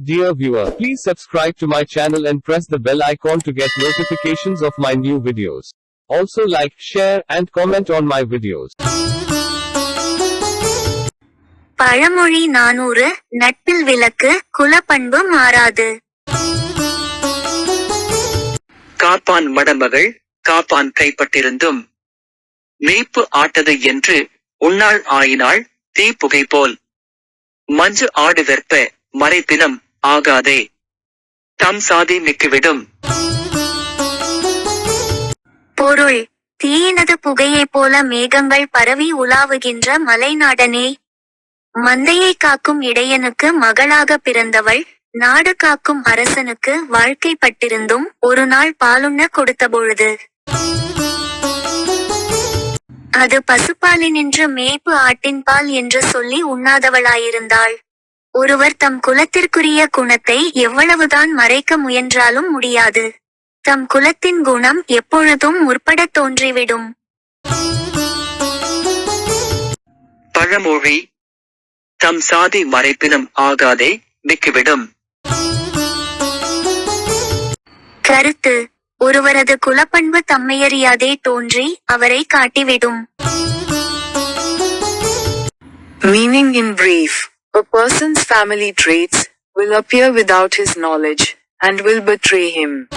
Dear viewer, please subscribe to my channel and press the bell icon to get notifications of my new videos. Also like, share, and comment on my videos. பழமொழி நானூறு நட்பில் விளக்கு குலப்பண்பு மாறாது காப்பான் மடமகள் காப்பான் கைப்பட்டிருந்தும் மேய்ப்பு ஆட்டது என்று உன்னாள் ஆயினாள் தீப்புகை போல் மஞ்சு ஆடு வெற்ப மறைப்பினம் ஆகாதே. தம் சாதி மிக்குவிடும். பொருள் தீயினது புகையைப் போல மேகங்கள் பரவி உலாவுகின்ற மலைநாடனே. மந்தையை காக்கும் இடையனுக்கு மகளாக பிறந்தவள் நாடு காக்கும் அரசனுக்கு வாழ்க்கைப்பட்டிருந்தும் ஒரு நாள் பாலுண்ண கொடுத்தபொழுது. அது பசுப்பாலினின்று மேய்ப்பு ஆட்டின் பால் என்று சொல்லி உண்ணாதவளாயிருந்தாள். ஒருவர் தம் குலத்திற்குரிய குணத்தை எவ்வளவுதான் மறைக்க முயன்றாலும் முடியாது. தம் குலத்தின் குணம் எப்பொழுதும் முற்படத் தோன்றிவிடும். பழமொழி தம் சாதி மறைப்பினம் ஆகாதே மிக்குவிடும் கருத்து ஒருவரது குலப்பண்பு தம்மையறியாதே தோன்றி அவரை காட்டிவிடும். Meaning in brief, a person's family traits will appear without his knowledge and will betray him.